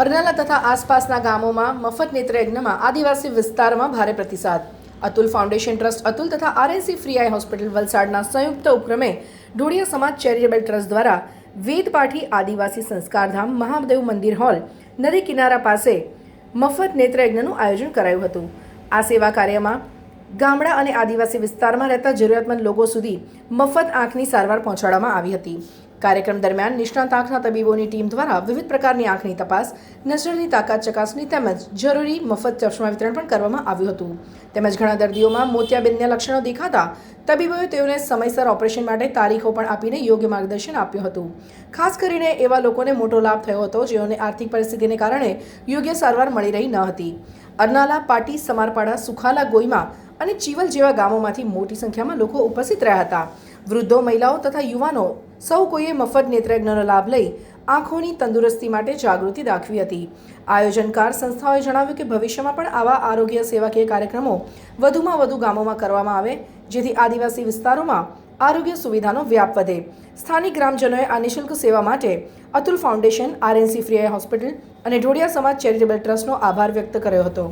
અરનાલા તથા આસપાસના ગામોમાં મફત નેત્રયજ્ઞમાં આદિવાસી વિસ્તારમાં ભારે પ્રતિસાદ. અતુલ ફાઉન્ડેશન ટ્રસ્ટ અતુલ તથા આરએનસી ફ્રી આઈ હોસ્પિટલ વલસાડના સંયુક્ત ઉપક્રમે ઢોળિયા સમાજ ચેરિટેબલ ટ્રસ્ટ દ્વારા વેદપાઠી આદિવાસી સંસ્કારધામ મહાદેવ મંદિર હોલ નદી કિનારા પાસે મફત નેત્રયજ્ઞનું આયોજન કરાયું હતું. આ સેવા કાર્યમાં ગામડા અને આદિવાસી વિસ્તારમાં રહેતા જરૂરિયાતમંદ લોકો સુધી મફત આંખની સારવાર પહોંચાડવામાં આવી હતી. કાર્યક્રમ દરમિયાન નિષ્ણાંત આંખના તબીબોની ટીમ દ્વારા વિવિધ પ્રકારની આંખની તપાસ નજરની તાકાત ચકાસણી તેમજ જરૂરી મફત ચશ્મા વિતરણ પણ કરવામાં આવ્યું હતું. તેમજ ઘણા દર્દીઓમાં મોતિયાબિંદના લક્ષણો દેખાતા તબીબોએ તેઓને સમયસર ઓપરેશન માટે તારીખો પણ આપીને યોગ્ય માર્ગદર્શન આપ્યું હતું. ખાસ કરીને એવા લોકોને મોટો લાભ થયો હતો જેઓને આર્થિક પરિસ્થિતિને કારણે યોગ્ય સારવાર મળી રહી ન હતી. અરનાલા, પાટી, સમારપાડા, સુખાલા ગોઈમાં અને ચીવલ જેવા ગામોમાંથી મોટી સંખ્યામાં લોકો ઉપસ્થિત રહ્યા હતા. વૃદ્ધો, મહિલાઓ તથા યુવાનો સૌ કોઈએ મફત નેત્રયજ્ઞનો લાભ લઈ આંખોની તંદુરસ્તી માટે જાગૃતિ દાખવી હતી. આયોજનકાર સંસ્થાઓએ જણાવ્યું કે ભવિષ્યમાં પણ આવા આરોગ્ય સેવાકીય કાર્યક્રમો વધુમાં વધુ ગામોમાં કરવામાં આવે, જેથી આદિવાસી વિસ્તારોમાં આરોગ્ય સુવિધાનો વ્યાપ વધે. સ્થાનિક ગ્રામજનોએ આ નિઃશુલ્ક સેવા માટે Atul foundation, RNC free hospital અને ઢોળિયા સમાજ ચેરિટેબલ ટ્રસ્ટનો આભાર વ્યક્ત કર્યો હતો.